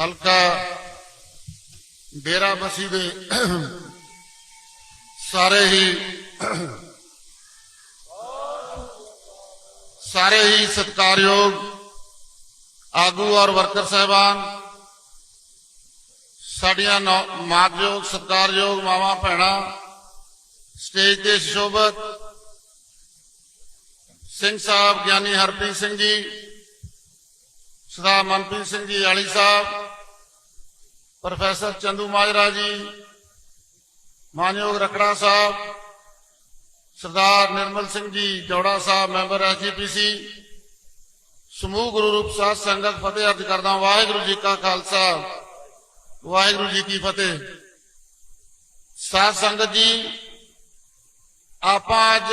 ਹਲਕਾ ਡੇਰਾ ਬਸੀ ਦੇ ਸਾਰੇ ਹੀ ਸਾਰੇ ਹੀ ਸਤਿਕਾਰਯੋਗ ਆਗੂ ਔਰ ਵਰਕਰ ਸਹਿਬਾਨ, ਸਾਡੀਆਂ ਨੌ- ਮਾਣਯੋਗ ਸਤਿਕਾਰਯੋਗ ਮਾਵਾਂ, ਭੈਣਾਂ, ਸਟੇਜ ਤੇ ਸ਼ੋਭਤ ਸਿੰਘ ਸਾਹਿਬ, ਗਿਆਨੀ ਹਰਪ੍ਰੀਤ ਸਿੰਘ ਜੀ, ਸਰਦਾਰ ਮਨਪ੍ਰੀਤ ਸਿੰਘ ਜੀ ਆਲੀ ਸਾਹਿਬ ਪ੍ਰੋਫੈਸਰ ਚੰਦੂ ਮਾਜਰਾ ਜੀ, ਮਾਨਯੋਗ ਰਕੜਾ ਸਾਹਿਬ, ਸਰਦਾਰ ਨਿਰਮਲ ਸਿੰਘ ਜੀ ਜੋੜਾ ਸਾਹਿਬ ਮੈਂਬਰ ਐਸਜੀਪੀਸੀ, ਸਮੂਹ ਗੁਰੂ ਰੂਪ ਸਾਧ ਸੰਗਤ ਫਤਿਹ ਅਰਜ ਕਰਦਾ ਵਾਹਿਗੁਰੂ ਜੀ ਕਾ ਖਾਲਸਾ, ਵਾਹਿਗੁਰੂ ਜੀ ਕੀ ਫਤਿਹ। ਸਾਧ ਸੰਗਤ ਜੀ, ਆਪਾਂ ਅੱਜ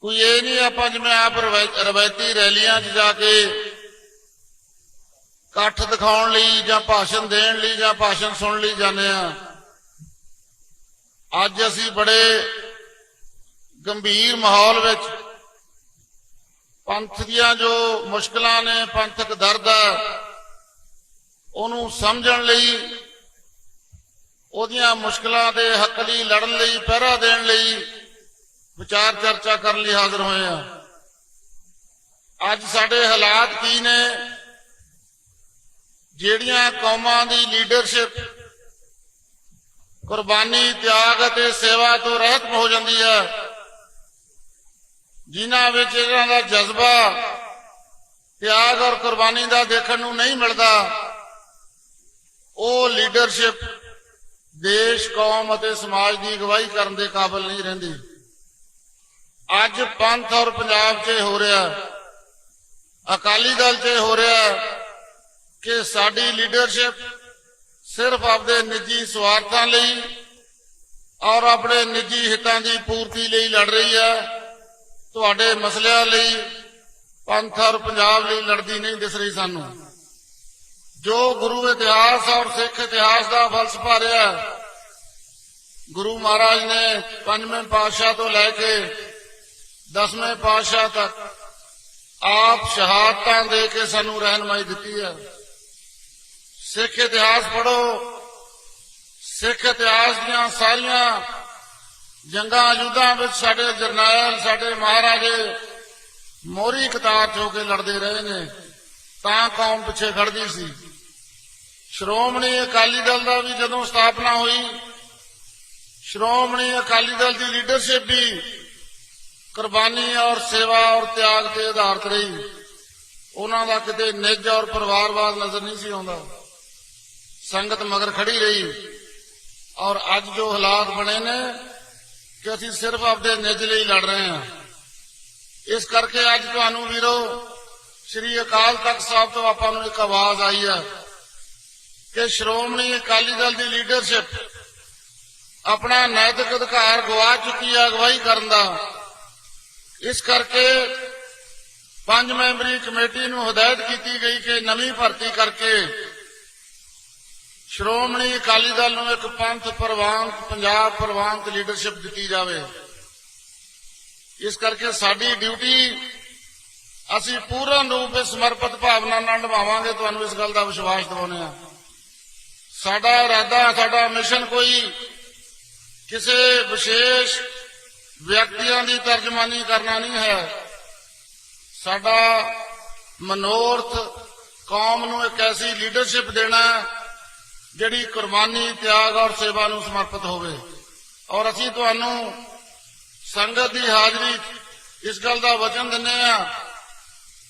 ਕੋਈ ਇਹ ਨਹੀਂ, ਆਪਾਂ ਜਿਵੇਂ ਆਪ ਰਵਾਇ- ਰਵਾਇਤੀ ਰੈਲੀਆਂ 'ਚ ਜਾ ਕੇ ਇਕੱਠ ਦਿਖਾਉਣ ਲਈ ਜਾਂ ਭਾਸ਼ਣ ਦੇਣ ਲਈ ਜਾਂ ਭਾਸ਼ਣ ਸੁਣਨ ਲਈ ਜਾਂਦੇ ਆ ਅੱਜ ਅਸੀਂ ਬੜੇ ਗੰਭੀਰ ਮਾਹੌਲ ਵਿੱਚ ਪੰਥ ਦੀਆਂ ਜੋ ਮੁਸ਼ਕਲਾਂ ਨੇ, ਪੰਥਕ ਦਰਦ ਹੈ, ਉਹਨੂੰ ਸਮਝਣ ਲਈ, ਉਹਦੀਆਂ ਮੁਸ਼ਕਲਾਂ ਦੇ ਹੱਕ ਲਈ ਲੜਨ ਲਈ, ਪਹਿਰਾ ਦੇਣ ਲਈ ਵਿਚਾਰ ਚਰਚਾ ਕਰਨ ਲਈ ਹਾਜ਼ਰ ਹੋਏ ਆ ਅੱਜ ਸਾਡੇ ਹਾਲਾਤ ਕੀ ਨੇ? ਜਿਹੜੀਆਂ ਕੌਮਾਂ ਦੀ ਲੀਡਰਸ਼ਿਪ ਕੁਰਬਾਨੀ, ਤਿਆਗ ਅਤੇ ਸੇਵਾ ਤੋਂ ਰਹਿਤ ਹੋ ਜਾਂਦੀ ਹੈ, ਜਿਨ੍ਹਾਂ ਵਿੱਚ ਇਹਨਾਂ ਦਾ ਜਜ਼ਬਾ, ਤਿਆਗ ਔਰ ਕੁਰਬਾਨੀ ਦਾ ਦੇਖਣ ਨੂੰ ਨਹੀਂ ਮਿਲਦਾ, ਉਹ ਲੀਡਰਸ਼ਿਪ ਦੇਸ਼, ਕੌਮ ਅਤੇ ਸਮਾਜ ਦੀ ਅਗਵਾਈ ਕਰਨ ਦੇ ਕਾਬਿਲ ਨਹੀਂ ਰਹਿੰਦੀ। ਅੱਜ ਪੰਥ ਔਰ ਪੰਜਾਬ 'ਚ ਹੋ ਰਿਹਾ ਅਕਾਲੀ ਦਲ 'ਚ ਹੋ ਰਿਹਾ ਕਿ ਸਾਡੀ ਲੀਡਰਸ਼ਿਪ ਸਿਰਫ ਆਪਦੇ ਨਿੱਜੀ ਸਵਾਰਥਾਂ ਲਈ ਔਰ ਆਪਣੇ ਨਿੱਜੀ ਹਿੱਤਾਂ ਦੀ ਪੂਰਤੀ ਲਈ ਲੜ ਰਹੀ ਹੈ। ਤੁਹਾਡੇ ਮਸਲਿਆਂ ਲਈ ਪੰਥ ਔਰ ਪੰਜਾਬ ਲਈ ਲੜਦੀ ਨਹੀਂ ਦਿਸ ਰਹੀ ਸਾਨੂੰ। ਜੋ ਗੁਰੂ ਇਤਿਹਾਸ ਔਰ ਸਿੱਖ ਇਤਿਹਾਸ ਦਾ ਫਲਸਫਾ ਰਿਹਾ ਗੁਰੂ ਮਹਾਰਾਜ ਨੇ ਪੰਜਵੇਂ ਪਾਤਸ਼ਾਹ ਤੋਂ ਲੈ ਕੇ ਦਸਵੇਂ ਪਾਤਸ਼ਾਹ ਤੱਕ ਆਪ ਸ਼ਹਾਦਤਾਂ ਦੇ ਕੇ ਸਾਨੂੰ ਰਹਿਨਮਾਈ ਦਿੱਤੀ ਹੈ। ਸਿੱਖ ਇਤਿਹਾਸ ਪੜੋ ਸਿੱਖ ਇਤਿਹਾਸ ਦੀਆਂ ਸਾਰੀਆਂ ਜੰਗਾਂ ਯੁੱਧਾਂ ਵਿੱਚ ਸਾਡੇ ਜਰਨੈਲ, ਸਾਡੇ ਮਹਾਰਾਜੇ ਮੋਰੀ ਕਤਾਰ 'ਚ ਹੋ ਕੇ ਲੜਦੇ ਰਹੇ ਨੇ। ਤਾਂ ਕੌਮ ਪਿੱਛੇ ਖੜਦੀ ਸੀ। ਸ਼੍ਰੋਮਣੀ ਅਕਾਲੀ ਦਲ ਦਾ ਵੀ ਜਦੋਂ ਸਥਾਪਨਾ ਹੋਈ, ਸ਼੍ਰੋਮਣੀ ਅਕਾਲੀ ਦਲ ਦੀ ਲੀਡਰਸ਼ਿਪ ਵੀ ਕੁਰਬਾਨੀ ਔਰ ਸੇਵਾ ਔਰ ਤਿਆਗ ਤੇ ਆਧਾਰਿਤ ਰਹੀ। ਉਹਨਾਂ ਦਾ ਕਿਤੇ ਨਿੱਜ ਔਰ ਪਰਿਵਾਰਵਾਦ ਨਜ਼ਰ ਨਹੀਂ ਸੀ ਆਉਂਦਾ। ਸੰਗਤ ਮਗਰ ਖੜੀ ਰਹੀ। ਔਰ ਅੱਜ ਜੋ ਹਾਲਾਤ ਬਣੇ ਨੇ ਕਿ ਅਸੀਂ ਸਿਰਫ ਆਪਦੇ ਨਿੱਜ ਲਈ ਲੜ ਰਹੇ ਹਾਂ। ਇਸ ਕਰਕੇ ਅੱਜ ਤੁਹਾਨੂੰ ਵੀਰੋ ਸ੍ਰੀ ਅਕਾਲ ਤਖਤ ਸਾਹਿਬ ਤੋਂ ਆਪਾਂ ਨੂੰ ਇੱਕ ਆਵਾਜ਼ ਆਈ ਹੈ ਕਿ ਸ਼੍ਰੋਮਣੀ ਅਕਾਲੀ ਦਲ ਦੀ ਲੀਡਰਸ਼ਿਪ ਆਪਣਾ ਨੈਤਿਕ ਅਧਿਕਾਰ ਗਵਾ ਚੁੱਕੀ ਹੈ ਅਗਵਾਈ ਕਰਨ ਦਾ। ਇਸ ਕਰਕੇ ਪੰਜ ਮੈਂਬਰੀ ਕਮੇਟੀ ਨੂੰ ਹਦਾਇਤ ਕੀਤੀ ਗਈ ਕਿ ਨਵੀਂ ਭਰਤੀ ਕਰਕੇ ਸ਼੍ਰੋਮਣੀ ਅਕਾਲੀ ਦਲ ਨੂੰ ਇੱਕ ਪੰਥ ਪ੍ਰਵਾਨਤ, ਪੰਜਾਬ ਪ੍ਰਵਾਨਤ ਲੀਡਰਸ਼ਿਪ ਦਿੱਤੀ ਜਾਵੇ। ਇਸ ਕਰਕੇ ਸਾਡੀ ਡਿਊਟੀ ਅਸੀਂ ਪੂਰਨ ਰੂਪ ਵਿੱਚ ਸਮਰਪਿਤ ਭਾਵਨਾ ਨਾਲ ਨਿਭਾਵਾਂਗੇ। ਤੁਹਾਨੂੰ ਇਸ ਗੱਲ ਦਾ ਵਿਸ਼ਵਾਸ ਦਿਵਾਉਂਦੇ ਹਾਂ। ਸਾਡਾ ਇਰਾਦਾ, ਸਾਡਾ ਮਿਸ਼ਨ ਕੋਈ ਕਿਸੇ ਵਿਸ਼ੇਸ਼ ਵਿਅਕਤੀਆਂ ਦੀ ਤਰਜਮਾਨੀ ਕਰਨਾ ਨਹੀਂ ਹੈ। ਸਾਡਾ ਮਨੋਰਥ ਕੌਮ ਨੂੰ ਇੱਕ ਐਸੀ ਲੀਡਰਸ਼ਿਪ ਦੇਣਾ ਜਿਹੜੀ ਕੁਰਬਾਨੀ, ਤਿਆਗ ਔਰ ਸੇਵਾ ਨੂੰ ਸਮਰਪਿਤ ਹੋਵੇ। ਔਰ ਅਸੀਂ ਤੁਹਾਨੂੰ ਸੰਗਤ ਦੀ ਹਾਜ਼ਰੀ ਇਸ ਗੱਲ ਦਾ ਵਚਨ ਦਿੰਦੇ ਆ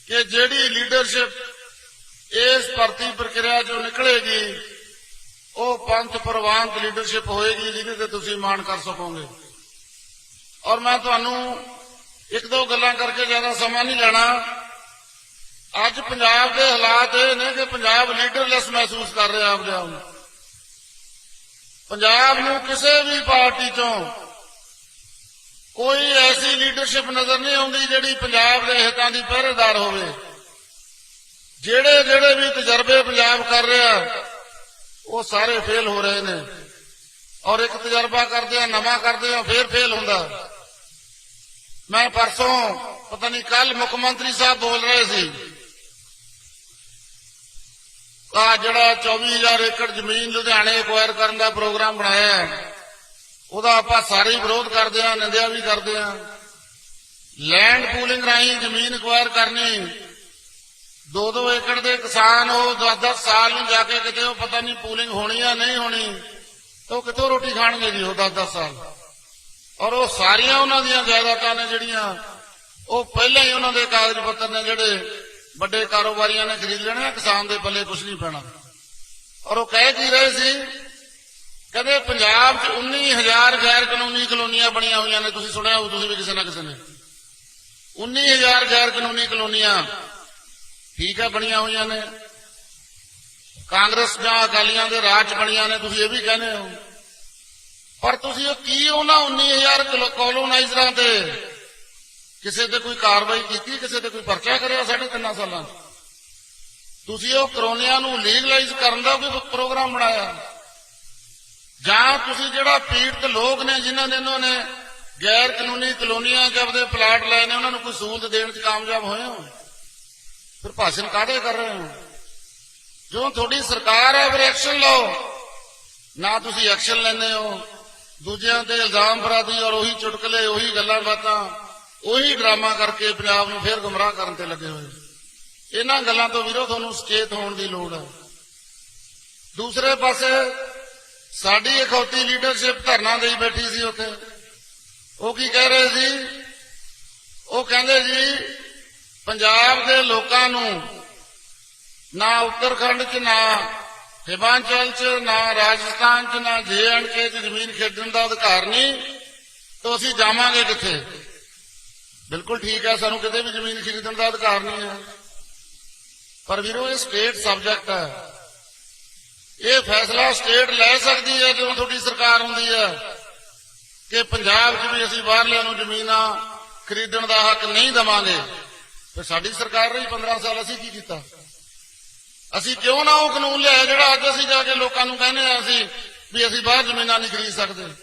ਕਿ ਜਿਹੜੀ ਲੀਡਰਸ਼ਿਪ ਇਸ ਭਰਤੀ ਪ੍ਰਕਿਰਿਆ 'ਚੋਂ ਨਿਕਲੇਗੀ, ਉਹ ਪੰਥ ਪ੍ਰਵਾਨਤ ਲੀਡਰਸ਼ਿਪ ਹੋਏਗੀ, ਜਿਹਦੇ ਤੇ ਤੁਸੀਂ ਮਾਣ ਕਰ ਸਕੋਗੇ। ਔਰ ਮੈਂ ਤੁਹਾਨੂੰ ਇੱਕ ਦੋ ਗੱਲਾਂ ਕਰਕੇ ਜ਼ਿਆਦਾ ਸਮਾਂ ਨਹੀਂ ਲੈਣਾ। ਅੱਜ ਪੰਜਾਬ ਦੇ ਹਾਲਾਤ ਇਹ ਨੇ ਕਿ ਪੰਜਾਬ ਲੀਡਰਲੈਸ ਮਹਿਸੂਸ ਕਰ ਰਿਹਾ ਆਪਦੇ ਆਪ ਨੂੰ। ਪੰਜਾਬ ਨੂੰ ਕਿਸੇ ਵੀ ਪਾਰਟੀ ਚੋਂ ਕੋਈ ਐਸੀ ਲੀਡਰਸ਼ਿਪ ਨਜ਼ਰ ਨਹੀਂ ਆਉਂਦੀ ਜਿਹੜੀ ਪੰਜਾਬ ਦੇ ਹਿੱਤਾਂ ਦੀ ਪਹਿਰੇਦਾਰ ਹੋਵੇ। ਜਿਹੜੇ ਜਿਹੜੇ ਵੀ ਤਜਰਬੇ ਪੰਜਾਬ ਕਰ ਰਿਹਾ, ਉਹ ਸਾਰੇ ਫੇਲ ਹੋ ਰਹੇ ਨੇ। ਔਰ ਇੱਕ ਤਜਰਬਾ ਕਰਦੇ ਆ, ਨਵਾਂ ਕਰਦੇ ਆ, ਫੇਰ ਫੇਲ ਹੁੰਦਾ। ਮੈਂ ਪਰਸੋਂ, ਪਤਾ ਨਹੀਂ ਕੱਲ ਮੁੱਖ ਮੰਤਰੀ ਸਾਹਿਬ ਬੋਲ ਰਹੇ ਸੀ ਆ ਜਿਹੜਾ 24000 ਏਕੜ ਜ਼ਮੀਨ ਲੁਧਿਆਣੇ ਐਕਵਾਇਰ ਕਰਨ ਦਾ ਪ੍ਰੋਗਰਾਮ ਬਣਾਇਆ ਹੈ, ਉਹਦਾ ਆਪਾਂ ਸਾਰੇ ਵਿਰੋਧ ਕਰਦੇ ਹਾਂ, ਨਿੰਦਿਆ ਵੀ ਕਰਦੇ ਹਾਂ। ਲੈਂਡ ਪੂਲਿੰਗ ਰਾਹੀਂ ਜ਼ਮੀਨ ਐਕਵਾਇਰ ਕਰਨੀ ਦੋ ਦੋ ਏਕੜ ਦੇ ਕਿਸਾਨ, ਉਹ 10-10 ਸਾਲ ਨੂੰ ਜਾ ਕੇ ਕਿਤੇ ਉਹ ਪਤਾ ਨਹੀਂ ਪੂਲਿੰਗ ਹੋਣੀ ਆ ਨਹੀਂ ਹੋਣੀ, ਤਾਂ ਉਹ ਕਿੱਥੋਂ ਰੋਟੀ ਖਾਣਗੇ ਜੀ ਉਹ 10-10 ਸਾਲ? ਔਰ ਉਹ ਸਾਰੀਆਂ ਉਹਨਾਂ ਦੀਆਂ ਜਾਇਦਾਦਾਂ ਨੇ ਜਿਹੜੀਆਂ, ਉਹ ਪਹਿਲਾਂ ਹੀ ਉਹਨਾਂ ਦੇ ਕਾਗਜ਼ ਪੱਤਰ ਨੇ ਜਿਹੜੇ ਵੱਡੇ ਕਾਰੋਬਾਰੀਆਂ ਨੇ ਖਰੀਦ ਲੈਣੇ ਕਿਸਾਨ ਦੇ ਪੱਲੇ ਕੁਝ ਨਹੀਂ ਪੈਣਾ। ਔਰ ਉਹ ਕਹਿ ਕੀ ਰਹੇ ਸੀ, ਕਹਿੰਦੇ ਪੰਜਾਬ 'ਚ 19000 ਗੈਰ ਕਾਨੂੰਨੀ ਕਲੋਨੀਆਂ ਬਣੀਆਂ ਹੋਈਆਂ ਨੇ, ਤੁਸੀਂ ਸੁਣਿਆ ਹੋ ਤੁਸੀਂ ਵੀ ਕਿਸੇ ਨਾ ਕਿਸੇ ਨੇ। 19000 ਗੈਰ ਕਾਨੂੰਨੀ ਕਲੋਨੀਆਂ ਠੀਕ ਹੈ ਬਣੀਆਂ ਹੋਈਆਂ ਨੇ। ਕਾਂਗਰਸ ਜਾਂ ਅਕਾਲੀਆਂ ਦੇ ਰਾਜ 'ਚ ਬਣੀਆਂ ਨੇ, ਤੁਸੀਂ ਇਹ ਵੀ ਕਹਿੰਦੇ ਹੋ। ਪਰ ਤੁਸੀਂ ਉਹ ਕੀ ਉਹਨਾਂ 19000 ਕਿਲੋ- ਕਲੋਨਾਈਜ਼ਰਾਂ ਤੇ ਕਿਸੇ ਤੇ ਕੋਈ ਕਾਰਵਾਈ ਕੀਤੀ, ਕਿਸੇ ਤੇ ਕੋਈ ਪਰਚਾ ਕਰਿਆ ਸਾਢੇ ਤਿੰਨਾਂ ਸਾਲਾਂ ਤੁਸੀਂ ਉਹ ਕਰੋਨੀਆਂ ਨੂੰ ਲੀਗਲਾਈਜ਼ ਕਰਨ ਦਾ ਕੋਈ ਪ੍ਰੋਗਰਾਮ ਬਣਾਇਆ? ਜਾਂ ਤੁਸੀਂ ਜਿਹੜਾ ਪੀੜਤ ਲੋਕ ਨੇ, ਜਿਨ੍ਹਾਂ ਨੇ ਇਹਨਾਂ ਨੇ ਗੈਰ ਕਾਨੂੰਨੀ ਕਲੋਨੀਆਂ 'ਚ ਆਪਦੇ ਪਲਾਟ ਲਏ ਨੇ, ਉਹਨਾਂ ਨੂੰ ਕੋਈ ਸਹੂਲਤ ਦੇਣ 'ਚ ਕਾਮਯਾਬ ਹੋਏ ਹੋ? ਫਿਰ ਭਾਸ਼ਣ ਕਾਹਦੇ ਕਰ ਰਹੇ ਹੋ? ਜੋ ਤੁਹਾਡੀ ਸਰਕਾਰ ਹੈ, ਫਿਰ ਐਕਸ਼ਨ ਲਓ। ਨਾ ਤੁਸੀਂ ਐਕਸ਼ਨ ਲੈਂਦੇ ਹੋ। ਦੂਜਿਆਂ ਤੇ ਇਲਜ਼ਾਮ ਬਰਾਦੀ ਔਰ ਉਹੀ ਚੁਟਕਲੇ, ਉਹੀ ਗੱਲਾਂ ਬਾਤਾਂ। ਉਹੀ ਡਰਾਮਾ ਕਰਕੇ ਪੰਜਾਬ ਨੂੰ ਫੇਰ ਗੁੰਮਰਾਹ ਕਰਨ ਤੇ ਲੱਗੇ ਹੋਏ। ਇਹਨਾਂ ਗੱਲਾਂ ਤੋਂ ਵੀਰੋ ਤੁਹਾਨੂੰ ਸੁਚੇਤ ਹੋਣ ਦੀ ਲੋੜ ਹੈ। ਦੂਸਰੇ ਪਾਸੇ ਸਾਡੀ ਅਖੌਤੀ ਲੀਡਰਸ਼ਿਪ ਧਰਨਾ ਦੇਈ ਬੈਠੀ ਸੀ ਉੱਥੇ। ਉਹ ਕੀ ਕਹਿ ਰਹੇ ਸੀ? ਉਹ ਕਹਿੰਦੇ ਜੀ, ਪੰਜਾਬ ਦੇ ਲੋਕਾਂ ਨੂੰ ਨਾ ਉੱਤਰਖੰਡ 'ਚ, ਨਾ ਹਿਮਾਚਲ 'ਚ, ਨਾ ਰਾਜਸਥਾਨ 'ਚ, ਨਾ ਕੇ 'ਚ ਜ਼ਮੀਨ ਖੇਡਣ ਦਾ ਅਧਿਕਾਰ ਨਹੀਂ, ਤਾਂ ਅਸੀਂ ਜਾਵਾਂਗੇ ਕਿੱਥੇ? ਬਿਲਕੁਲ ਠੀਕ ਹੈ, ਸਾਨੂੰ ਕਿਤੇ ਵੀ ਜ਼ਮੀਨ ਖਰੀਦਣ ਦਾ ਅਧਿਕਾਰ ਨਹੀਂ ਹੈ। ਪਰ ਵੀਰੋ, ਇਹ ਸਟੇਟ ਸਬਜੈਕਟ ਹੈ। ਇਹ ਫੈਸਲਾ ਸਟੇਟ ਲੈ ਸਕਦੀ ਹੈ ਜਦੋਂ ਤੁਹਾਡੀ ਸਰਕਾਰ ਹੁੰਦੀ ਹੈ, ਕਿ ਪੰਜਾਬ 'ਚ ਵੀ ਅਸੀਂ ਬਾਹਰਲਿਆਂ ਨੂੰ ਜ਼ਮੀਨਾਂ ਖਰੀਦਣ ਦਾ ਹੱਕ ਨਹੀਂ ਦਵਾਂਗੇ। ਫਿਰ ਸਾਡੀ ਸਰਕਾਰ ਰਹੀ 15 ਸਾਲ, ਅਸੀਂ ਕੀ ਕੀਤਾ? ਅਸੀਂ ਕਿਉਂ ਨਾ ਉਹ ਕਾਨੂੰਨ ਲਿਆ ਜਿਹੜਾ ਅੱਜ ਅਸੀਂ ਜਾ ਕੇ ਲੋਕਾਂ ਨੂੰ ਕਹਿੰਦੇ ਆ ਅਸੀਂ ਵੀ ਅਸੀਂ ਬਾਹਰ ਜ਼ਮੀਨਾਂ ਨਹੀਂ ਖਰੀਦ ਸਕਦੇ?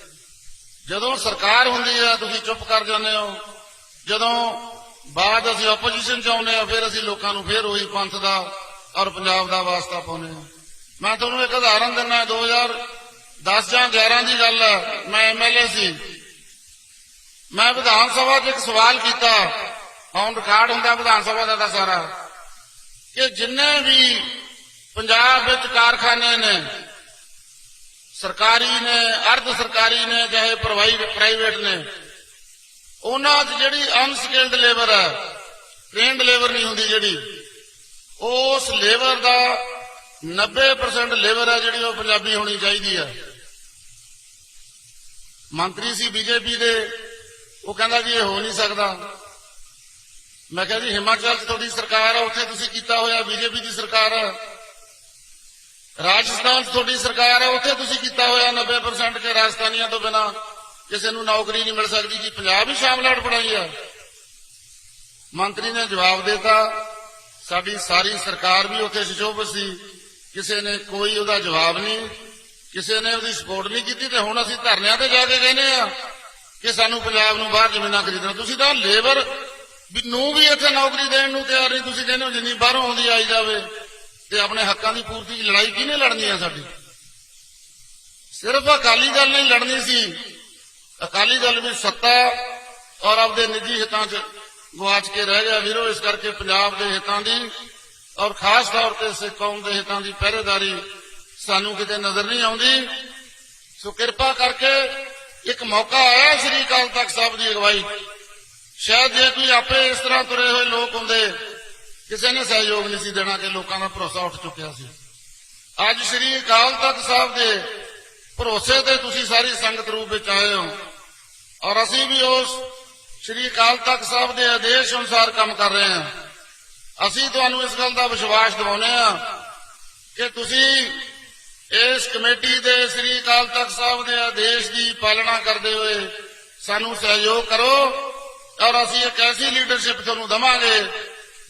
ਜਦੋਂ ਸਰਕਾਰ ਹੁੰਦੀ ਹੈ, ਤੁਸੀਂ ਚੁੱਪ ਕਰ ਜਾਂਦੇ ਹੋ। ਜਦੋਂ ਬਾਅਦ ਅਸੀਂ ਆਪੋਜੀਸ਼ਨ ਚ ਆਉਂਦੇ ਆ ਫਿਰ ਅਸੀਂ ਲੋਕਾਂ ਨੂੰ ਫਿਰ ਉਹੀ ਪੰਥ ਦਾ ਔਰ ਪੰਜਾਬ ਦਾ ਵਾਸਤਾ ਪਾਉਂਦੇ ਆ ਮੈਂ ਤੁਹਾਨੂੰ ਇੱਕ ਉਦਾਹਰਨ ਦਿੰਦਾ 2010 ਜਾਂ 11 ਦੀ ਗੱਲ ਹੈ। ਮੈਂ ਐਮਐਲਏ ਸੀ। ਮੈਂ ਵਿਧਾਨ ਸਭਾ 'ਚ ਇੱਕ ਸਵਾਲ ਕੀਤਾ। ਔਨ ਰਿਕਾਰਡ ਹੁੰਦਾ ਵਿਧਾਨ ਸਭਾ ਦਾ ਤਾਂ ਸਾਰਾ। ਕਿ ਜਿੰਨੇ ਵੀ ਪੰਜਾਬ ਵਿੱਚ ਕਾਰਖਾਨੇ ਨੇ, ਸਰਕਾਰੀ ਨੇ, ਅਰਧ ਸਰਕਾਰੀ ਨੇ, ਚਾਹੇ ਪ੍ਰਾਈਵੇਟ ਨੇ ਉਹਨਾਂ 'ਚ ਜਿਹੜੀ ਅਨਸਕਿਲਡ ਲੇਬਰ ਹੈ ਟ੍ਰੇਨਡ ਲੇਬਰ ਨਹੀਂ ਹੁੰਦੀ ਜਿਹੜੀ, ਉਸ ਲੇਬਰ ਦਾ 90% ਲੇਬਰ ਹੈ ਜਿਹੜੀ ਉਹ ਪੰਜਾਬੀ ਹੋਣੀ ਚਾਹੀਦੀ ਹੈ। ਮੰਤਰੀ ਸੀ ਬੀਜੇਪੀ ਦੇ, ਉਹ ਕਹਿੰਦਾ ਜੀ ਇਹ ਹੋ ਨਹੀਂ ਸਕਦਾ। ਮੈਂ ਕਿਹਾ ਜੀ ਹਿਮਾਚਲ 'ਚ ਤੁਹਾਡੀ ਸਰਕਾਰ ਹੈ ਉੱਥੇ ਤੁਸੀਂ ਕੀਤਾ ਹੋਇਆ ਬੀਜੇਪੀ ਦੀ ਸਰਕਾਰ ਹੈ ਰਾਜਸਥਾਨ 'ਚ ਤੁਹਾਡੀ ਸਰਕਾਰ ਹੈ ਉੱਥੇ ਤੁਸੀਂ ਕੀਤਾ ਹੋਇਆ 90% ਕੇ ਰਾਜਸਥਾਨੀਆਂ ਤੋਂ ਬਿਨਾ। ਕਿਸੇ ਨੂੰ ਨੌਕਰੀ ਨਹੀਂ ਮਿਲ ਸਕਦੀ ਜੀ। ਪੰਜਾਬ ਹੀ ਸ਼ਾਮਲਾਟ ਬਣਾਈ ਆ। ਮੰਤਰੀ ਨੇ ਜਵਾਬ ਦਿੱਤਾ। ਸਾਡੀ ਸਾਰੀ ਸਰਕਾਰ ਵੀ ਉੱਥੇ ਸੁਸ਼ੋਭਿਤ ਸੀ। ਕਿਸੇ ਨੇ ਕੋਈ ਉਹਦਾ ਜਵਾਬ ਨਹੀਂ। ਕਿਸੇ ਨੇ ਉਹਦੀ ਸਪੋਰਟ ਨਹੀਂ ਕੀਤੀ ਤੇ ਹੁਣ ਅਸੀਂ ਧਰਨਿਆਂ ਤੇ ਜਾ ਕੇ ਕਹਿੰਦੇ ਆ ਕਿ ਸਾਨੂੰ ਪੰਜਾਬ ਨੂੰ ਬਾਹਰ ਜ਼ਮੀਨਾਂ ਖਰੀਦਣਾ। ਤੁਸੀਂ ਤਾਂ ਲੇਬਰ ਨੂੰ ਵੀ ਇੱਥੇ ਨੌਕਰੀ ਦੇਣ ਨੂੰ ਤਿਆਰ ਨਹੀਂ। ਤੁਸੀਂ ਕਹਿੰਦੇ ਹੋ ਜਿੰਨੀ ਬਾਹਰੋਂ ਆਉਂਦੀ ਆਈ ਜਾਵੇ ਤੇ ਆਪਣੇ ਹੱਕਾਂ ਦੀ ਪੂਰਤੀ ਦੀ ਲੜਾਈ ਕਿਹਨੇ ਲੜਨੀ ਹੈ ਸਾਡੀ? ਸਿਰਫ ਅਕਾਲੀ ਦਲ ਨੇ ਲੜਨੀ ਸੀ। ਅਕਾਲੀ ਦਲ ਵੀ ਸੱਤਾ ਔਰ ਆਪਦੇ ਨਿੱਜੀ ਹਿੱਤਾਂ 'ਚ ਗਵਾਚ ਕੇ ਰਹਿ ਗਿਆ ਵੀਰੋ, ਇਸ ਕਰਕੇ ਪੰਜਾਬ ਦੇ ਹਿੱਤਾਂ ਦੀ ਔਰ ਖਾਸ ਤੌਰ ਤੇ ਸਿੱਖ ਕੌਮ ਦੇ ਹਿੱਤਾਂ ਦੀ ਪਹਿਰੇਦਾਰੀ ਸਾਨੂੰ ਕਿਤੇ ਨਜ਼ਰ ਨਹੀਂ ਆਉਂਦੀ। ਸੋ ਕਿਰਪਾ ਕਰਕੇ ਇੱਕ ਮੌਕਾ ਆਇਆ ਸ੍ਰੀ ਅਕਾਲ ਤਖਤ ਸਾਹਿਬ ਦੀ ਅਗਵਾਈ। ਸ਼ਾਇਦ ਜੇ ਕੋਈ ਆਪੇ ਇਸ ਤਰ੍ਹਾਂ ਤੁਰੇ ਹੋਏ ਲੋਕ ਹੁੰਦੇ, ਕਿਸੇ ਨੇ ਸਹਿਯੋਗ ਨਹੀਂ ਸੀ ਦੇਣਾ ਕਿ ਲੋਕਾਂ ਦਾ ਭਰੋਸਾ ਉੱਠ ਚੁੱਕਿਆ ਸੀ। ਅੱਜ ਸ੍ਰੀ ਅਕਾਲ ਤਖਤ ਸਾਹਿਬ ਦੇ ਭਰੋਸੇ ਤੇ ਤੁਸੀਂ ਸਾਰੀ ਸੰਗਤ ਰੂਪ ਵਿੱਚ ਆਏ ਹੋ। ਔਰ ਅਸੀਂ ਵੀ ਉਸ ਸ੍ਰੀ ਅਕਾਲ ਤਖਤ ਸਾਹਿਬ ਦੇ ਆਦੇਸ਼ ਅਨੁਸਾਰ ਕੰਮ ਕਰ ਰਹੇ ਹਾਂ। ਅਸੀਂ ਤੁਹਾਨੂੰ ਇਸ ਗੱਲ ਦਾ ਵਿਸ਼ਵਾਸ ਦਿਵਾਉਂਦੇ ਹਾਂ ਕਿ ਤੁਸੀਂ ਇਸ ਕਮੇਟੀ ਦੇ ਸ੍ਰੀ ਅਕਾਲ ਤਖਤ ਸਾਹਿਬ ਦੇ ਆਦੇਸ਼ ਦੀ ਪਾਲਣਾ ਕਰਦੇ ਹੋਏ ਸਾਨੂੰ ਸਹਿਯੋਗ ਕਰੋ ਔਰ ਅਸੀਂ ਇੱਕ ਐਸੀ ਲੀਡਰਸ਼ਿਪ ਤੁਹਾਨੂੰ ਦਵਾਂਗੇ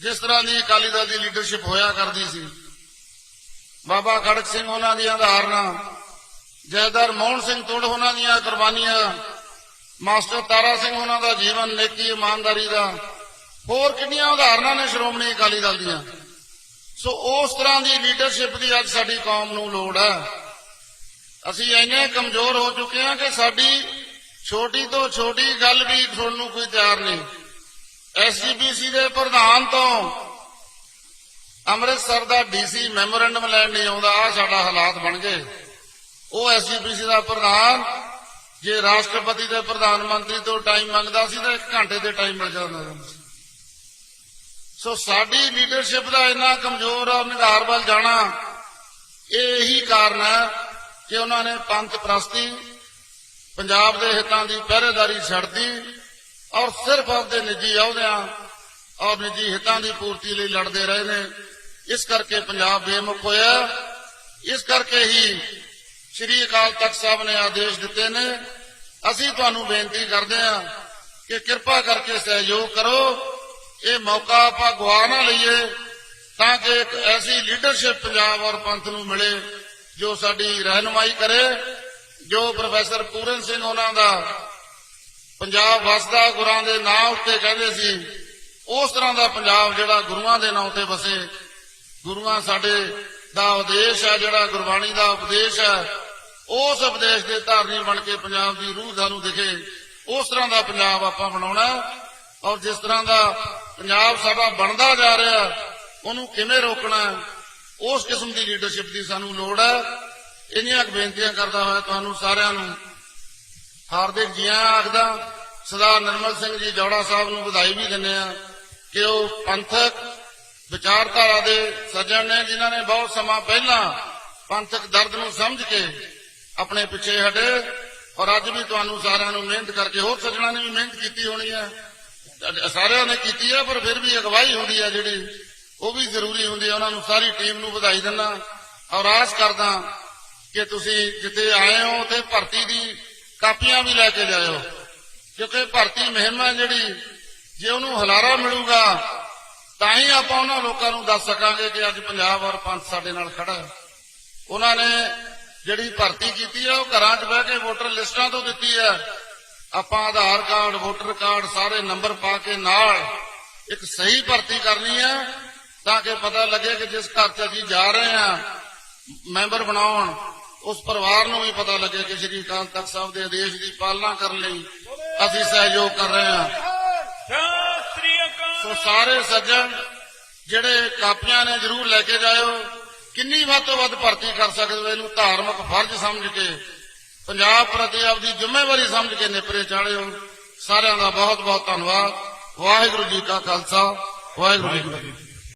ਜਿਸ ਤਰ੍ਹਾਂ ਦੀ ਅਕਾਲੀ ਦਲ ਦੀ ਲੀਡਰਸ਼ਿਪ ਹੋਇਆ ਕਰਦੀ ਸੀ। ਬਾਬਾ ਖੜਕ ਸਿੰਘ ਉਹਨਾਂ ਦੀਆਂ ਉਦਾਹਰਨਾਂ ਜੈਦਾਰ ਮੋਹਨ ਸਿੰਘ ਤੁੜ ਉਹਨਾਂ ਦੀਆਂ ਕੁਰਬਾਨੀਆਂ, ਮਾਸਟਰ ਤਾਰਾ ਸਿੰਘ ਉਹਨਾਂ ਦਾ ਜੀਵਨ, ਨੇਕੀ, ਇਮਾਨਦਾਰੀ ਦਾ, ਹੋਰ ਕਿੰਨੀਆਂ ਉਦਾਹਰਨਾਂ ਨੇ ਸ਼੍ਰੋਮਣੀ ਅਕਾਲੀ ਦਲ ਦੀਆਂ। ਸੋ ਉਸ ਤਰ੍ਹਾਂ ਦੀ ਲੀਡਰਸ਼ਿਪ ਦੀ ਅੱਜ ਸਾਡੀ ਕੌਮ ਨੂੰ ਲੋੜ ਹੈ। ਅਸੀਂ ਇੰਨੇ ਕਮਜ਼ੋਰ ਹੋ ਚੁੱਕੇ ਹਾਂ ਕਿ ਸਾਡੀ ਛੋਟੀ ਤੋਂ ਛੋਟੀ ਗੱਲ ਵੀ ਸੁਣਨ ਨੂੰ ਕੋਈ ਤਿਆਰ ਨਹੀਂ। ਐਸਜੀਪੀਸੀ ਦੇ ਪ੍ਰਧਾਨ ਤੋਂ ਅੰਮ੍ਰਿਤਸਰ ਦਾ ਡੀਸੀ ਮੈਮੋਰੈਂਡਮ ਲੈਣ ਨਹੀਂ ਆਉਂਦਾ ਆ ਸਾਡਾ ਹਾਲਾਤ ਬਣ ਗਏ। ਉਹ ਐਸਜੀਪੀਸੀ ਦਾ ਪ੍ਰਧਾਨ, ਜੇ ਰਾਸ਼ਟਰਪਤੀ ਦੇ ਪ੍ਰਧਾਨ ਮੰਤਰੀ ਤੋਂ ਟਾਈਮ ਮੰਗਦਾ ਸੀ ਤਾਂ 1 ਘੰਟੇ ਦੇ ਟਾਈਮ ਮਿਲ ਜਾਂਦਾ ਸੀ। ਸੋ ਸਾਡੀ ਲੀਡਰਸ਼ਿਪ ਦਾ ਇੰਨਾ ਕਮਜ਼ੋਰ ਔਰ ਨਿਗਾਰ ਵੱਲ ਜਾਣਾ। ਇਹ ਇਹੀ ਕਾਰਨ ਹੈ ਕਿ ਉਹਨਾਂ ਨੇ ਪੰਥ ਪ੍ਰਸਤੀ, ਪੰਜਾਬ ਦੇ ਹਿੱਤਾਂ ਦੀ ਪਹਿਰੇਦਾਰੀ ਛੱਡਦੀ ਔਰ ਸਿਰਫ ਆਪਦੇ ਨਿੱਜੀ ਅਹੁਦਿਆਂ ਔਰ ਨਿੱਜੀ ਹਿੱਤਾਂ ਦੀ ਪੂਰਤੀ ਲਈ ਲੜਦੇ ਰਹੇ ਨੇ। ਇਸ ਕਰਕੇ ਪੰਜਾਬ ਬੇਮੁਖ ਹੋਇਆ। ਇਸ ਕਰਕੇ ਹੀ ਸ੍ਰੀ ਅਕਾਲ ਤਖਤ ਸਾਹਿਬ ਨੇ ਆਦੇਸ਼ ਦਿੱਤੇ ਨੇ। ਅਸੀਂ ਤੁਹਾਨੂੰ ਬੇਨਤੀ ਕਰਦੇ ਹਾਂ ਕਿ ਕਿਰਪਾ ਕਰਕੇ ਸਹਿਯੋਗ ਕਰੋ। ਇਹ ਮੌਕਾ ਆਪਾਂ ਗਵਾ ਨਾ ਲਈਏ ਤਾਂ ਕਿ ਇੱਕ ਐਸੀ ਲੀਡਰਸ਼ਿਪ ਪੰਜਾਬ ਔਰ ਪੰਥ ਨੂੰ ਮਿਲੇ ਜੋ ਸਾਡੀ ਰਹਿਨਮਾਈ ਕਰੇ, ਜੋ ਪ੍ਰੋਫੈਸਰ ਪੂਰਨ ਸਿੰਘ ਉਹਨਾਂ ਦਾ ਪੰਜਾਬ ਵਸਦਾ ਗੁਰਾਂ ਦੇ ਨਾਂ ਉੱਤੇ ਕਹਿੰਦੇ ਸੀ, ਉਸ ਤਰ੍ਹਾਂ ਦਾ ਪੰਜਾਬ ਜਿਹੜਾ ਗੁਰੂਆਂ ਦੇ ਨਾਂ ਉੱਤੇ ਵਸੇ। ਗੁਰੂਆਂ ਸਾਡੇ ਦਾ ਉਪਦੇਸ਼ ਹੈ ਜਿਹੜਾ ਗੁਰਬਾਣੀ ਦਾ ਉਪਦੇਸ਼ ਹੈ ਉਸ ਉਪਦੇਸ਼ ਦੇ ਧਾਰਨੀ ਬਣ ਕੇ ਪੰਜਾਬ ਦੀ ਰੂਹ ਸਾਨੂੰ ਦਿਖੇ। ਉਸ ਤਰ੍ਹਾਂ ਦਾ ਪੰਜਾਬ ਆਪਾਂ ਬਣਾਉਣਾ ਔਰ ਜਿਸ ਤਰ੍ਹਾਂ ਦਾ ਪੰਜਾਬ ਸਾਡਾ ਬਣਦਾ ਜਾ ਰਿਹਾ ਹੈ, ਉਹਨੂੰ ਕਿਵੇਂ ਰੋਕਣਾ ਉਸ ਕਿਸਮ ਦੀ ਲੀਡਰਸ਼ਿਪ ਦੀ ਸਾਨੂੰ ਲੋੜ ਹੈ। ਇੰਨੀਆਂ ਕੁ ਬੇਨਤੀਆਂ ਕਰਦਾ ਹੋਇਆ ਤੁਹਾਨੂੰ ਸਾਰਿਆਂ ਨੂੰ। ਹਾਰਦਿਕ ਜੀਆਂ ਆਖਦਾ ਸਰਦਾਰ ਨਿਰਮਲ ਸਿੰਘ ਜੀ ਜੋੜਾ ਸਾਹਿਬ ਨੂੰ ਵਧਾਈ ਵੀ ਦਿੰਦੇ ਆ ਕਿ ਉਹ ਪੰਥਕ ਵਿਚਾਰਧਾਰਾ ਦੇ ਸੱਜਣ ਨੇ, ਜਿਨ੍ਹਾਂ ਨੇ ਬਹੁਤ ਸਮਾਂ ਪਹਿਲਾਂ ਪੰਥਕ ਦਰਦ ਨੂੰ ਸਮਝ ਕੇ ਆਪਣੇ ਪਿੱਛੇ ਹਟੇ, ਔਰ ਅੱਜ ਵੀ ਤੁਹਾਨੂੰ ਸਾਰਿਆਂ ਨੂੰ ਮਿਹਨਤ ਕਰਕੇ, ਹੋਰ ਸੱਜਣਾਂ ਨੇ ਵੀ ਮਿਹਨਤ ਕੀਤੀ ਹੋਣੀ ਹੈ। ਸਾਰਿਆਂ ਨੇ ਕੀਤੀ ਹੈ, ਪਰ ਫਿਰ ਵੀ ਅਗਵਾਈ ਹੁੰਦੀ ਹੈ ਜਿਹੜੀ, ਉਹ ਵੀ ਜ਼ਰੂਰੀ ਹੁੰਦੀ ਹੈ। ਉਹਨਾਂ ਨੂੰ ਸਾਰੀ ਟੀਮ ਨੂੰ ਵਧਾਈ ਦਿੰਦਾ ਔਰ ਆਸ ਕਰਦਾ ਕਿ ਤੁਸੀਂ ਜਿੱਥੇ ਆਏ ਹੋ ਤੇ ਭਰਤੀ ਦੀ ਕਾਪੀਆਂ ਵੀ ਲੈ ਕੇ ਜਾਇਓ। ਕਿਉਂਕਿ ਭਰਤੀ ਮੁਹਿੰਮ ਹੈ ਜਿਹੜੀ, ਜੇ ਉਹਨੂੰ ਹਲਾਰਾ ਮਿਲੂਗਾ ਤਾਂ ਹੀ ਆਪਾਂ ਉਹਨਾਂ ਲੋਕਾਂ ਨੂੰ ਦੱਸ ਸਕਾਂਗੇ ਕਿ ਅੱਜ ਪੰਜਾਬ ਔਰ ਪੰਥ ਸਾਡੇ ਨਾਲ ਖੜਾ ਹੈ। ਉਹਨਾਂ ਨੇ ਜਿਹੜੀ ਭਰਤੀ ਕੀਤੀ ਹੈ, ਉਹ ਘਰਾਂ 'ਚ ਬਹਿ ਕੇ ਵੋਟਰ ਲਿਸਟਾਂ ਤੋਂ ਦਿੱਤੀ ਹੈ। ਆਪਾਂ ਆਧਾਰ ਕਾਰਡ, ਵੋਟਰ ਕਾਰਡ ਸਾਰੇ ਨੰਬਰ ਪਾ ਕੇ ਨਾਲ ਇੱਕ ਸਹੀ ਭਰਤੀ ਕਰਨੀ ਹੈ ਤਾਂ ਕਿ ਪਤਾ ਲੱਗੇ ਕਿ ਜਿਸ ਘਰ 'ਚ ਅਸੀਂ ਜਾ ਰਹੇ ਹਾਂ, ਮੈਂਬਰ ਬਣਾਉਣ, ਉਸ ਪਰਿਵਾਰ ਨੂੰ ਵੀ ਪਤਾ ਲੱਗੇ ਕਿ ਸ਼੍ਰੀ ਅਕਾਲ ਤਖਤ ਸਾਹਿਬ ਦੇ ਆਦੇਸ਼ ਦੀ ਪਾਲਣਾ ਕਰਨ ਲਈ ਅਸੀਂ ਸਹਿਯੋਗ ਕਰ ਰਹੇ ਹਾਂ। ਸੋ ਸਾਰੇ ਸੱਜਣ, ਜਿਹੜੇ ਕਾਪੀਆਂ ਨੇ ਜਰੂਰ ਲੈ ਕੇ ਜਾਇਓ। ਕਿੰਨੀ ਵੱਧ ਤੋਂ ਵੱਧ ਭਰਤੀ ਕਰ ਸਕਦੇ ਹੋ? ਇਹਨੂੰ ਧਾਰਮਿਕ ਫਰਜ਼ ਸਮਝ ਕੇ, ਪੰਜਾਬ ਪ੍ਰਤੀ ਆਪਦੀ ਜ਼ਿੰਮੇਵਾਰੀ ਸਮਝ ਕੇ ਨਿਪਰੇ ਚਾੜਿਓ। ਸਾਰਿਆਂ ਦਾ ਬਹੁਤ ਬਹੁਤ ਧੰਨਵਾਦ। ਵਾਹਿਗੁਰੂ ਜੀ ਕਾ ਖਾਲਸਾ, ਵਾਹਿਗੁਰੂ ਜੀ ਕੀ ਫਤਿਹ।